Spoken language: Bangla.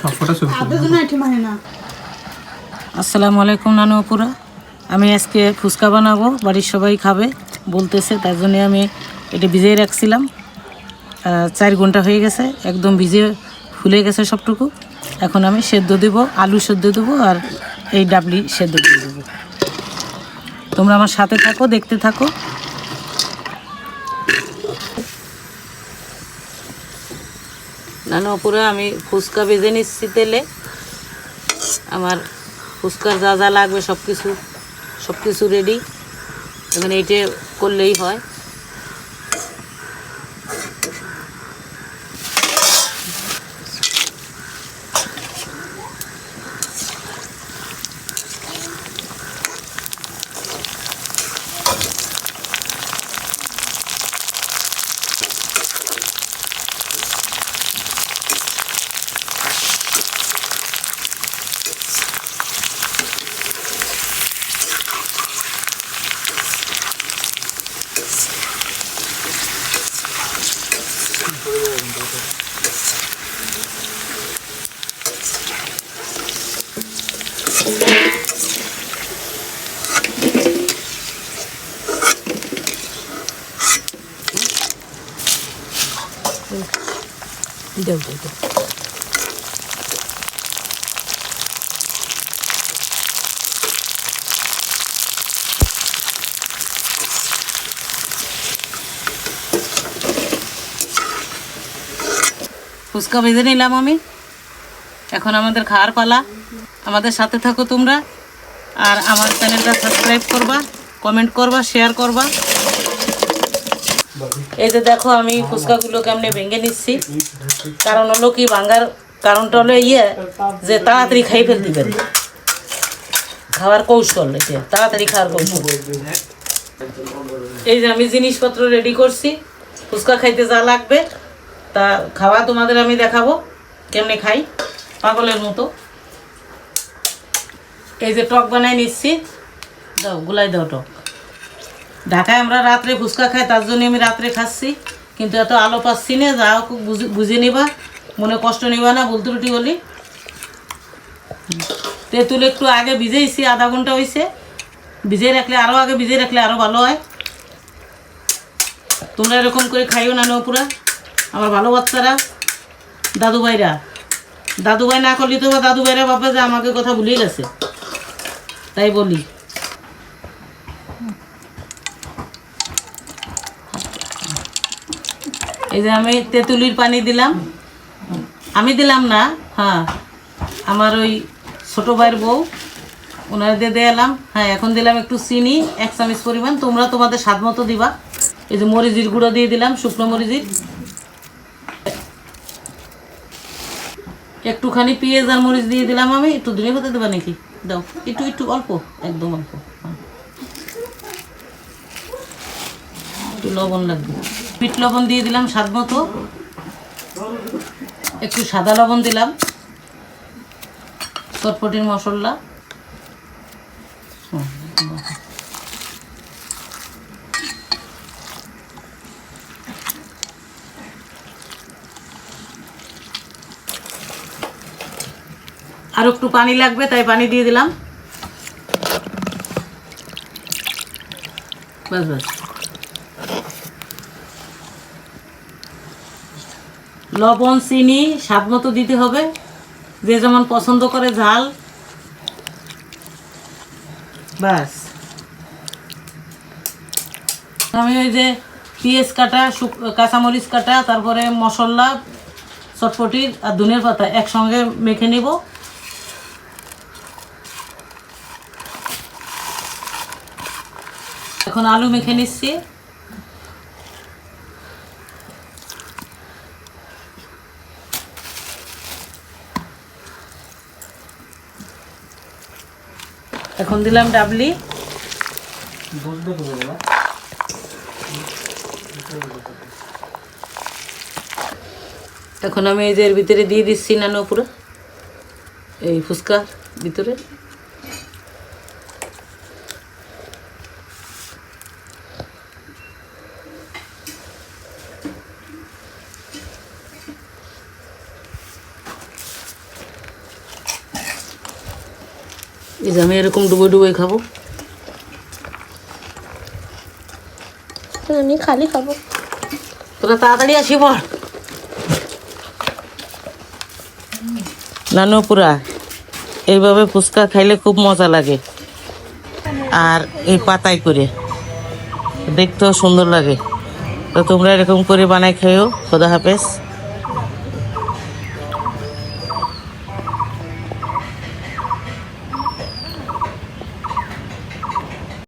ছবি তুলবো। আসসালামু আলাইকুম নানু আপুরা। আমি আজকে ফুচকা বানাবো বাড়ির সবাই খাবে বলতেছে তার জন্য আমি এটা ভিজিয়ে রাখছিলাম। চার ঘণ্টা হয়ে গেছে একদম ভিজে ফুলে গেছে সবটুকু। এখন আমি সেদ্ধ দেব আলু সেদ্ধ দেবো আর এই ডাবলি সেদ্ধ দিয়ে দেবো। তোমরা আমার সাথে থাকো দেখতে থাকো। নানু উপরে আমি ফুচকা ভেজে নিচ্ছি তেলে। আমার ফুচকার যা যা লাগবে সব কিছু সব কিছু রেডি এখানে এটা করলেই হয়। দেও দেও দেও ফুচকা ভেজে নিলাম আমি এখন আমাদের খাওয়ার পালা। আমাদের সাথে থাকো তোমরা। আর আমার চ্যানেলটা সাবস্ক্রাইব করবা, কমেন্ট করবা, শেয়ার করবা। এই যে দেখো আমি ফুচকাগুলো কেমনে ভেঙে নিচ্ছি। কারণ হলো কি, ভাঙার কারণটা হলো ইয়ে যে তাড়াতাড়ি খাই ফেলতে পারি। খাওয়ার কৌশল এটা তাড়াতাড়ি খাওয়ার কৌশল। এই যে আমি জিনিসপত্র রেডি করছি। ফুচকা খাইতে যা লাগবে, তা খাওয়া তোমাদের আমি দেখাবো, কেমনে খাই। পাগলের মতো। এই যে টক বানাই নিচ্ছি। দাও, গুলাই দাও টক। ঢাকায় আমরা রাত্রে ফুচকা খাই, তার জন্য আমি রাত্রে খাচ্ছি। কিন্তু এত আলো পাচ্ছি না, যা হোক বুঝে- নিবা। মনে কষ্ট নিবা না বলতে রুটি বলি। তেঁতুল একটু আগে ভিজেইছি, আধা ঘণ্টা হয়েছে ভিজে রাখলে আরও আগে ভিজে রাখলে আরও ভালো হয়। তোমরা এরকম করে খাইও না পুরা আমার ভালো বাচ্চারা দাদু ভাইরা দাদু ভাই না করলি তো দাদু ভাইরা বাবা যে আমাকে কথা ভুলিয়ে গেছে। তাই বলি। এই যে আমি তেঁতুলির পানি দিলাম। আমি দিলাম না হ্যাঁ। আমার ওই ছোটো ভাইয়ের বউ, ওনার দিয়ে এলাম। হ্যাঁ এখন দিলাম একটু চিনি, এক চামচ পরিমাণ। তোমরা তোমাদের স্বাদ মতো দিবা। এই যে মরিচির গুঁড়ো দিয়ে দিলাম, শুকনো মরিচির। একটুখানি পেঁয়াজ আর মরিচ দিয়ে দিলাম আমি। একটু ধনে হতে দেবা নাকি? দাও। একটু একটু অল্প, একদম অল্প। হ্যাঁ। একটু লবণ লাগবে। পিট লবণ দিয়ে দিলাম স্বাদ মতো। একটু সাদা লবণ দিলাম। চটপটির মশলা। আর একটু পানি লাগবে, তাই পানি দিয়ে দিলাম। লবণ, চিনি, স্বাদ মতো দিতে হবে। যে যেমন পছন্দ করে, ঝাল। বাস আমি ওই যে পেঁয়াজ কাটা কাঁচামরিচ কাটা, তারপরে মশলা, চটপটির আর ধনের পাতা একসঙ্গে মেখে নিব। এখন আলু মেখে নিচ্ছি। এখন দিলাম ডাবলি। এখন আমি এর ভিতরে দিয়ে দিচ্ছি নানো পুরো। এই ফুচকার ভিতরে। এই যে আমি এরকম ডুবো ডুবোই খাব। আমি খালি খাব। তোরা তাড়াতাড়ি আসি বল নানুপুরা এইভাবে ফুচকা খাইলে খুব মজা লাগে। আর এই পাতায় করে দেখতেও সুন্দর লাগে। তো তোমরা এরকম করে বানাই খাইও। খোদা হাফেজ।